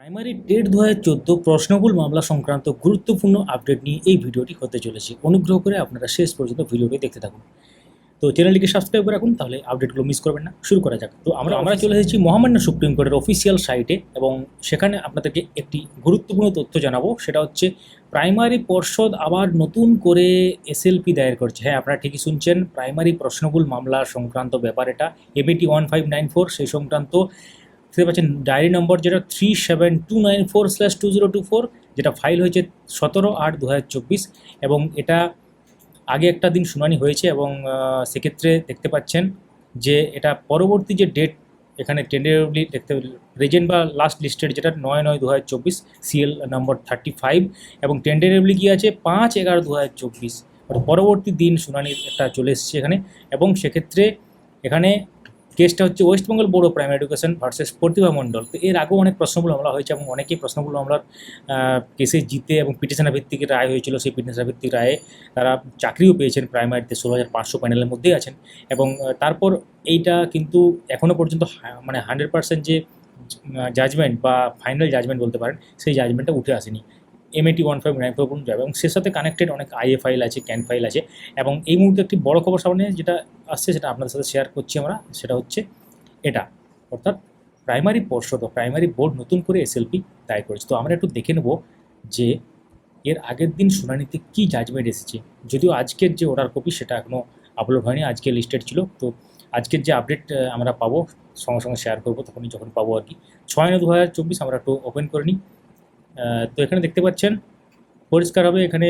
Primary TET দু হাজার চোদ্দ প্রশ্নবুল মামলা সংক্রান্ত গুরুত্বপূর্ণ আপডেট নিয়ে এই ভিডিওটি হতে চলেছে। অনুগ্রহ করে আপনারা শেষ পর্যন্ত ভিডিওটি দেখতে থাকুন। তো চ্যানেলটিকে সাবস্ক্রাইব করে রাখুন, তাহলে আপডেটগুলো মিস করবেন না। শুরু করা যাক। তো আমরা আমরা চলে এসেছি মহামান্য সুপ্রিম কোর্টের অফিসিয়াল সাইটে এবং সেখানে আপনাদেরকে একটি গুরুত্বপূর্ণ তথ্য জানাব। সেটা হচ্ছে প্রাইমারি পর্ষদ আবার নতুন করে এসএলপি দায়ের করছে। হ্যাঁ আপনারা ঠিকই শুনছেন, প্রাইমারি প্রশ্নবুল মামলা সংক্রান্ত ব্যাপার এটা। MAT one five nine four সেই সংক্রান্ত দেখতে পাচ্ছেন ডায়েরি নম্বর যেটা three seven two nine four slash two zero two four যেটা ফাইল হয়েছে সতেরো আট দু হাজার চব্বিশ, এবং এটা আগে একটা দিন শুনানি হয়েছে এবং সেক্ষেত্রে দেখতে পাচ্ছেন যে এটা পরবর্তী যে ডেট এখানে টেন্ডারেবলি দেখতে রেজেন্ট বা লাস্ট লিস্টেড যেটা নয় নয় দু হাজার চব্বিশ সিএল নম্বর থার্টি ফাইভ এবং টেন্ডারেবলি কী আছে? পাঁচ এগারো দু হাজার চব্বিশ পরবর্তী দিন শুনানির একটা চলে এসেছে এখানে, এবং সেক্ষেত্রে এখানে কেসটা হচ্ছে West Bengal board of primary education versus Pratibha Mondal. তো এর আগেও অনেক প্রশ্নগুলো মামলা হয়েছে এবং অনেকেই প্রশ্নগুলো মামলার কেসে জিতে এবং পিটিশনের ভিত্তিক রায় হয়েছিল, সেই পিটিশনের ভিত্তিক রায়ে তারা চাকরিও পেয়েছেন প্রাইমারিতে, ষোলো হাজার পাঁচশো প্যানেলের মধ্যেই আছেন। এবং তারপর এইটা কিন্তু এখনও পর্যন্ত মানে হান্ড্রেড পার্সেন্ট যে জাজমেন্ট বা ফাইনাল জাজমেন্ট বলতে পারেন, সেই জাজমেন্টটা উঠে আসেনি। MAT one five nine four যাবে এবং সে সাথে কানেক্টেড অনেক আইএ ফাইল আছে ক্যান ফাইল আছে এবং এই মুহূর্তে একটি বড় খবর সামনে যেটা আসছে সেটা আপনাদের সাথে শেয়ার করছি আমরা, সেটা হচ্ছে এটা। অর্থাৎ প্রাইমারি পর্ষদ প্রাইমারি বোর্ড নতুন করে এসএলপি দায়ের করেছে। তো আমরা একটু দেখে নেব যে এর আগের দিন শুনানিতে কী জাজমেন্ট এসেছে। যদিও আজকের যে অর্ডার কপি সেটা এখনও আপলোড হয়নি, আজকে লিস্টেড ছিল। তো আজকের যে আপডেট আমরা পাবো, সঙ্গে সঙ্গে শেয়ার করব, তখনই যখন পাবো আর কি। ছয় নয় দু হাজার চব্বিশ আমরা একটু ওপেন করে নিই। তো এখানে দেখতে পাচ্ছেন পরিষ্কারভাবে এখানে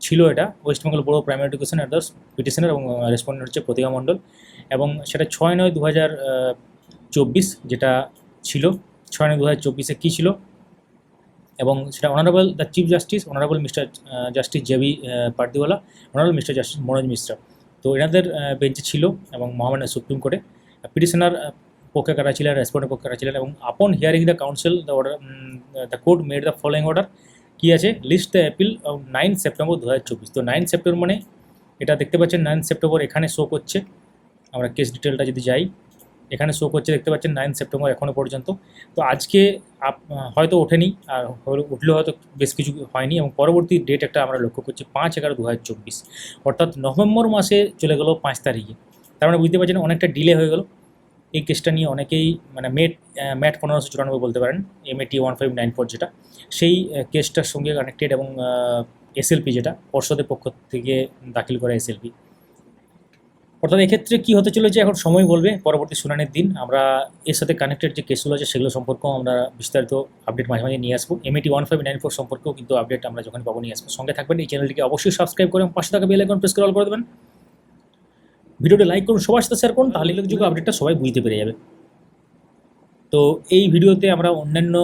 ছিল এটা West Bengal board of primary education অ্যাডার্স petitioner এবং রেসপন্ডেন্ট হচ্ছে প্রতিভা মণ্ডল এবং সেটা ছয় নয় দু চব্বিশ যেটা ছিল, ছয় নয় দু হাজার চব্বিশে কী ছিল এবং সেটা honourable the chief justice honourable mister justice JB Pardiwala honourable mister justice Manoj Mishra তো এনাদের বেঞ্চে ছিল এবং মহামান্য সুপ্রিম কোর্টে পিটিশনার পক্ষে কারা ছিলেন রেসপন্ডেন্ট পক্ষে কারা ছিলেন এবং upon hearing the counsel the order the court made the following order কী আছে? List the appeal nine September দু হাজার চব্বিশ। তো নাইন সেপ্টেম্বর মানে এটা দেখতে পাচ্ছেন নাইন সেপ্টেম্বর এখানে শো করছে। আমরা কেস ডিটেলটা যদি যাই, এখানে শো করছে, দেখতে পাচ্ছেন নাইন সেপ্টেম্বর এখনও পর্যন্ত। তো আজকে হয়তো ওঠেনি, আর উঠলেও হয়তো বেশ কিছু হয়নি এবং পরবর্তী ডেট একটা আমরা লক্ষ্য করছি, পাঁচ এগারো দু হাজার চব্বিশ। অর্থাৎ নভেম্বর মাসে চলে গেল পাঁচ তারিখে। তার মানে বুঝতে পারছেন, অনেকটা ডিলে হয়ে গেল। এই কেসটা নিয়ে অনেকেই মানে মেট ম্যাট পনেরোশো চুরানব্বই বলতে পারেন MAT one five nine four যেটা, সেই কেসটার সঙ্গে কানেক্টেড এবং এসএলপি যেটা, পর্ষদের পক্ষ থেকে দাখিল করা এসএলপি অর্থাৎ এক্ষেত্রে কী হতে চলেছে, এখন সময় বলবে, পরবর্তী শুনানির দিন, আমরা এর সাথে কানেক্টেড যে কেসগুলো আছে, সেগুলো সম্পর্কেও আমরা বিস্তারিত আপডেট মাঝে মাঝে নিয়ে আসব। M MAT one five nine four সম্পর্কেও কিন্তু আপডেট আমরা যখন পাবো, নিয়ে আসব। সঙ্গে থাকবেন, এই চ্যানেলটিকে অবশ্যই সাবস্ক্রাইব করে পাশে থাকা বেল আইকন প্রেস করে অল করে দেবেন। ভিডিওটি লাইক করুন, সবার সাথে শেয়ার করুন, তাহলে যোগ্য আপডেটটা সবাই বুঝতে পেরে যাবে। তো এই ভিডিওতে আমরা অন্যান্য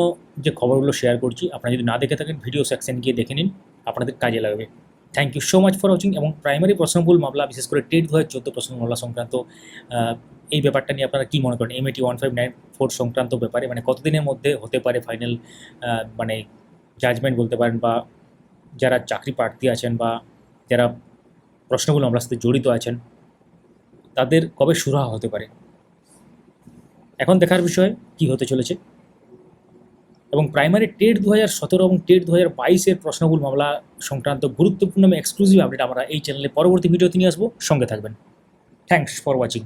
যে খবরগুলো শেয়ার করছি, আপনারা যদি না দেখে থাকেন ভিডিও সেকশন গিয়ে দেখে নিন, আপনাদের কাজে লাগবে। Thank you so much for watching এবং প্রাইমারি প্রশ্নভুল মামলা, বিশেষ করে টেট দু হাজার চোদ্দ প্রশ্ন মামলা সংক্রান্ত এই ব্যাপারটা নিয়ে আপনারা কী মনে করেন? MAT one five nine four সংক্রান্ত ব্যাপারে মানে কতদিনের মধ্যে হতে পারে ফাইনাল মানে জাজমেন্ট বলতে পারেন বা যারা চাকরি প্রার্থী আছেন বা যারা প্রশ্নগুলো মামলার সাথে জড়িত আছেন তাদের কবে সুরাহা হতে পারে? এখন দেখার বিষয়, কি হতে চলেছে? এবং প্রাইমারি টেট দু হাজার সতেরো এবং টেট দু হাজার বাইশের প্রশ্নগুলো মামলা সংক্রান্ত গুরুত্বপূর্ণ এক্সক্লুসিভ আপডেট আমরা এই চ্যানেলে পরবর্তী ভিডিওতে নিয়ে আসব। সঙ্গে থাকবেন। Thanks for watching